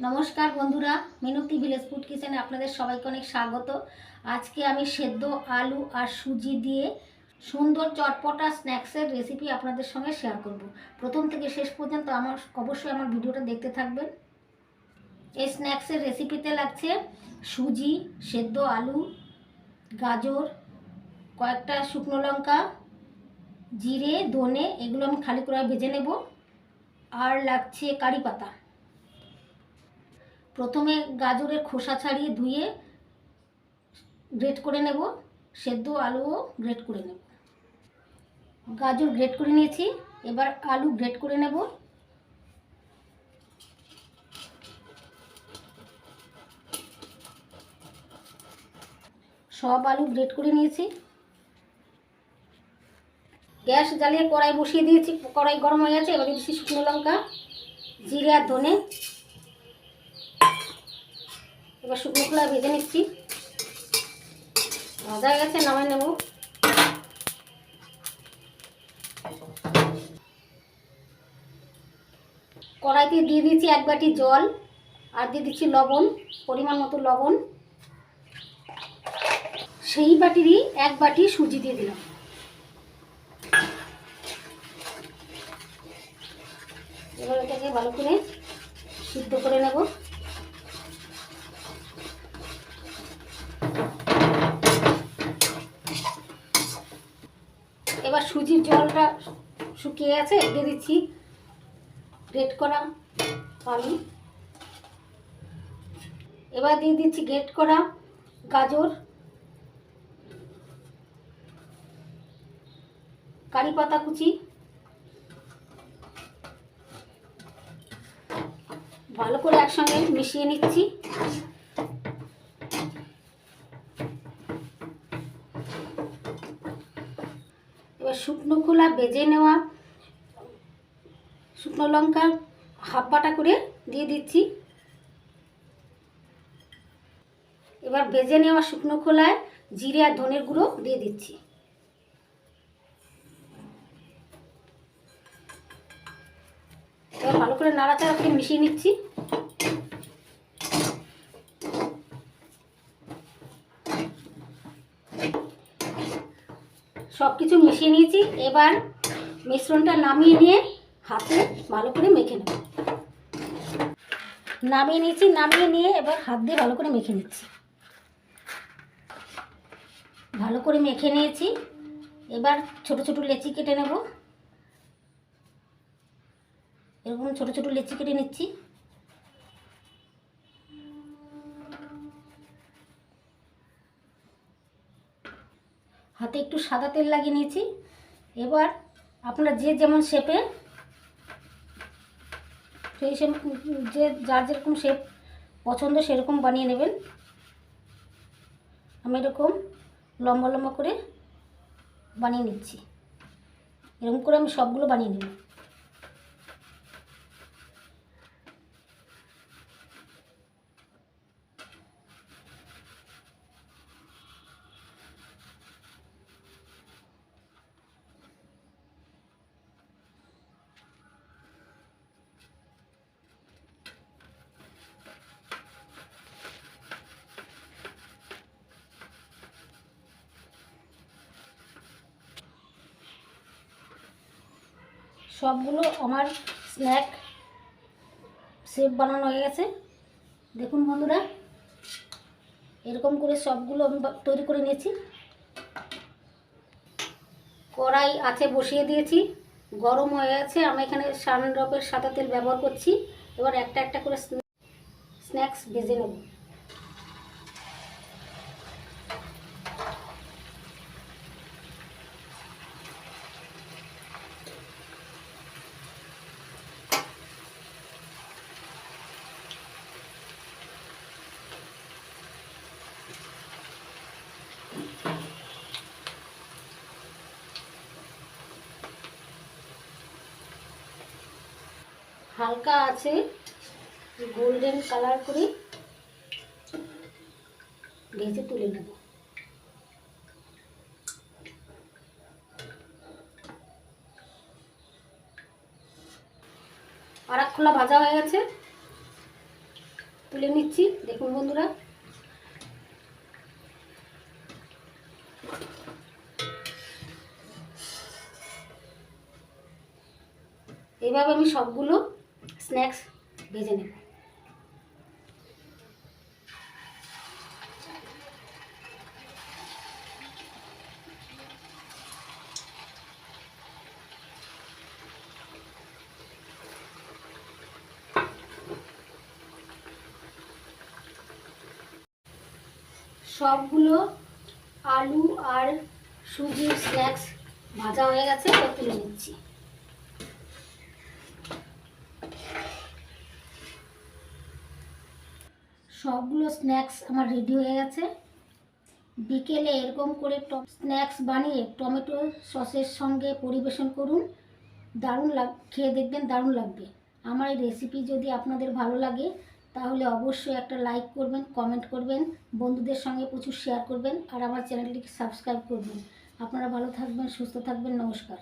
নমস্কার বন্ধুরা মিনতি village food কিচেনে আপনাদের সবাইকে অনেক স্বাগত। আজকে আমি সেদ্ধ আলু আর সুজি দিয়ে সুন্দর চটপটা স্ন্যাক্সের রেসিপি আপনাদের সঙ্গে শেয়ার করব। প্রথম থেকে শেষ পর্যন্ত আমার, অবশ্যই আমার ভিডিওটা দেখতে থাকবেন। এই স্ন্যাক্সের রেসিপিতে লাগছে সুজি, সেদ্ধ আলু, গাজর, কয়েকটা শুকনো লঙ্কা, জিরে, ধনে, এগুলো আমি খালি করে ভেজে নেব। আর লাগছে কারি পাতা। প্রথমে গাজরের খোসা ছাড়িয়ে ধুয়ে গ্রেট করে নেব, সেদ্ধ আলুও গ্রেট করে নেব। গাজর গ্রেট করে নিয়েছি, এবার আলু গ্রেট করে নেব। সব আলু গ্রেট করে নিয়েছি। গ্যাস জ্বালিয়ে কড়াই বসিয়ে দিয়েছি, কড়াই গরম হয়ে গেছে, এবার দিচ্ছি শুকনো লঙ্কা, জিরে আর ধনে। এবার শুকনো খোলা ভেজে নিচ্ছি। ভাজা গেছে নামাই নেব। কড়াইতে দিয়ে দিচ্ছি এক বাটি জল আর দিয়ে দিচ্ছি লবণ, পরিমাণ মতো লবণ। সেই বাটিরই এক বাটি সুজি দিয়ে দিলাম। এবার এটাকে ভালো করে সিদ্ধ করে নেব এবার সুজির জলটা শুকিয়ে গেছে দিয়ে দিচ্ছি। গ্রেট করা আলু এবার দিয়ে দিচ্ছি গ্রেট করা গাজর। কারি পাতা কুচি। ভালো করে একসঙ্গে মিশিয়ে নিচ্ছি। এবার শুকনো খোলা বেজে নেওয়া শুকনো লঙ্কা হাফ বাটা করে দিয়ে দিচ্ছি। এবার বেজে নেওয়া শুকনো খোলায় জিরে আর ধনের গুঁড়ো দিয়ে দিচ্ছি। এবার ভালো করে নাড়াচাড়া করে মিশিয়ে নিচ্ছি। সব কিছু মিশিয়ে নিয়েছি। এবার মিশ্রণটা নামিয়ে নিয়ে হাতে ভালো করে মেখে নেব। নামিয়ে নিয়েছি, নামিয়ে নিয়ে এবার হাত দিয়ে ভালো করে মেখে নিচ্ছি। ভালো করে মেখে নিয়েছি। এবার ছোট ছোট লেচি কেটে নেব। এরকম ছোট ছোট লেচি কেটে নিচ্ছি। হাতে একটু সাদা তেল লাগিয়ে নিয়েছি। এবার আপনারা যে যেমন শেপে সেই শেপ যে যার যেরকম শেপ পছন্দ সেরকম বানিয়ে নেবেন। আমি এরকম লম্বা লম্বা করে বানিয়ে নিচ্ছি। এরকম করে আমি সবগুলো বানিয়ে নেব। সবগুলো আমার স্ন্যাক শেপ বানানো হয়ে গেছে। দেখুন বন্ধুরা, এরকম করে সবগুলো আমি তৈরি করে নিয়েছি। কড়াই আছে বসিয়ে দিয়েছি, গরম হয়ে গেছে। আমি এখানে সানড্রপের সাদা তেল ব্যবহার করছি। এবার একটা একটা করে স্ন্যাক্স ভেজে নেব। হালকা আছে গোল্ডেন কালার করে ভেজে তুলে নেব। আর এক খোলা ভাজা হয়ে গেছে। তুলে নিচ্ছি, দেখুন বন্ধুরা। এইভাবে আমি সবগুলো স্ন্যাক্স ভেজে নেব। সবগুলো আলু আর সুজির স্ন্যাক্স ভাজা হয়ে গেছে তুলে নিচ্ছি। সবগুলো স্ন্যাক্স আমার রেডি হয়ে গেছে। বিকেলে এরকম করে স্ন্যাক্স বানিয়ে টমেটো সসের সঙ্গে পরিবেশন করুন। দারুণ লাগ খেয়ে দেখবেন দারুণ লাগবে। আমার এই রেসিপি যদি আপনাদের ভালো লাগে, তাহলে অবশ্যই একটা লাইক করবেন কমেন্ট করবেন, বন্ধুদের সঙ্গে প্রচুর শেয়ার করবেন, আর আমার চ্যানেলটিকে সাবস্ক্রাইব করবেন। আপনারা ভালো থাকবেন, সুস্থ থাকবেন, নমস্কার।